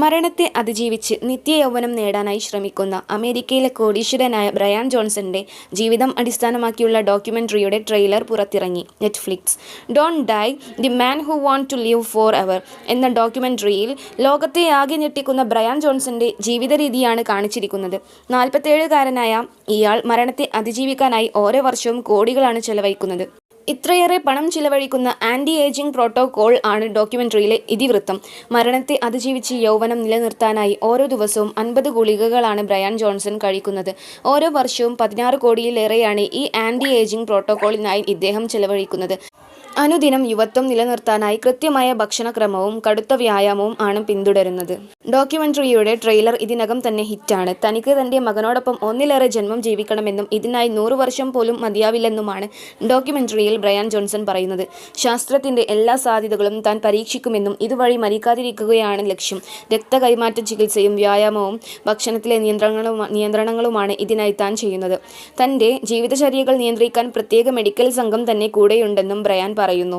മരണത്തെ അതിജീവിച്ച് നിത്യയൗവനം നേടാനായി ശ്രമിക്കുന്ന അമേരിക്കയിലെ കോടീശ്വരനായ ബ്രയാൻ ജോൺസന്റെ ജീവിതം അടിസ്ഥാനമാക്കിയുള്ള ഡോക്യുമെന്ററിയുടെ ട്രെയിലർ പുറത്തിറങ്ങി Netflix. Don't die the man who want to live forever എന്ന ഡോക്യുമെന്ററിയിൽ ലോകത്തെ ആകെ ഞെട്ടിക്കുന്ന ബ്രയാൻ ജോൺസന്റെ ജീവിത രീതിയാണ് കാണിച്ചിരിക്കുന്നത്. നാൽപ്പത്തേഴുകാരനായ ഇയാൾ മരണത്തെ അതിജീവിക്കാനായി ഓരോ വർഷവും കോടികളാണ് ചെലവഴിക്കുന്നത്. ഇത്രയേറെ പണം ചിലവഴിക്കുന്ന ആന്റി ഏജിംഗ് പ്രോട്ടോകോൾ ആണ് ഡോക്യുമെന്ററിയിലെ ഇതിവൃത്തം. മരണത്തെ അതിജീവിച്ച് യൗവനം നിലനിർത്താനായി ഓരോ ദിവസവും അൻപത് ഗുളികകളാണ് ബ്രയാൻ ജോൺസൺ കഴിക്കുന്നത്. ഓരോ വർഷവും പതിനാറ് കോടിയിലേറെയാണ് ഈ ആന്റി ഏജിംഗ് പ്രോട്ടോകോളിനായി ഇദ്ദേഹം ചെലവഴിക്കുന്നത്. അനുദിനം യുവത്വം നിലനിർത്താനായി കൃത്യമായ ഭക്ഷണക്രമവും കടുത്ത വ്യായാമവും ആണ് പിന്തുടരുന്നത്. ഡോക്യുമെന്ററിയുടെ ട്രെയിലർ ഇതിനകം തന്നെ ഹിറ്റാണ്. തനിക്ക് തന്റെ മകനോടൊപ്പം ഒന്നിലേറെ ജന്മം ജീവിക്കണമെന്നും ഇതിനായി നൂറു വർഷം പോലും മതിയാവില്ലെന്നുമാണ് ഡോക്യുമെന്ററിയിൽ ബ്രയാൻ ജോൺസൺ പറയുന്നത്. ശാസ്ത്രത്തിന്റെ എല്ലാ സാധ്യതകളും താൻ പരീക്ഷിക്കുമെന്നും ഇതുവഴി മരിക്കാതിരിക്കുകയാണ് ലക്ഷ്യം. രക്ത കൈമാറ്റ ചികിത്സയും വ്യായാമവും ഭക്ഷണത്തിലെ നിയന്ത്രണങ്ങളും നിയന്ത്രണങ്ങളുമാണ് ഇതിനായി താൻ ചെയ്യുന്നത്. തന്റെ ജീവിതചര്യകൾ നിയന്ത്രിക്കാൻ പ്രത്യേക മെഡിക്കൽ സംഘം തന്നെ കൂടെയുണ്ടെന്നും ബ്രയാൻ പറയുന്നു.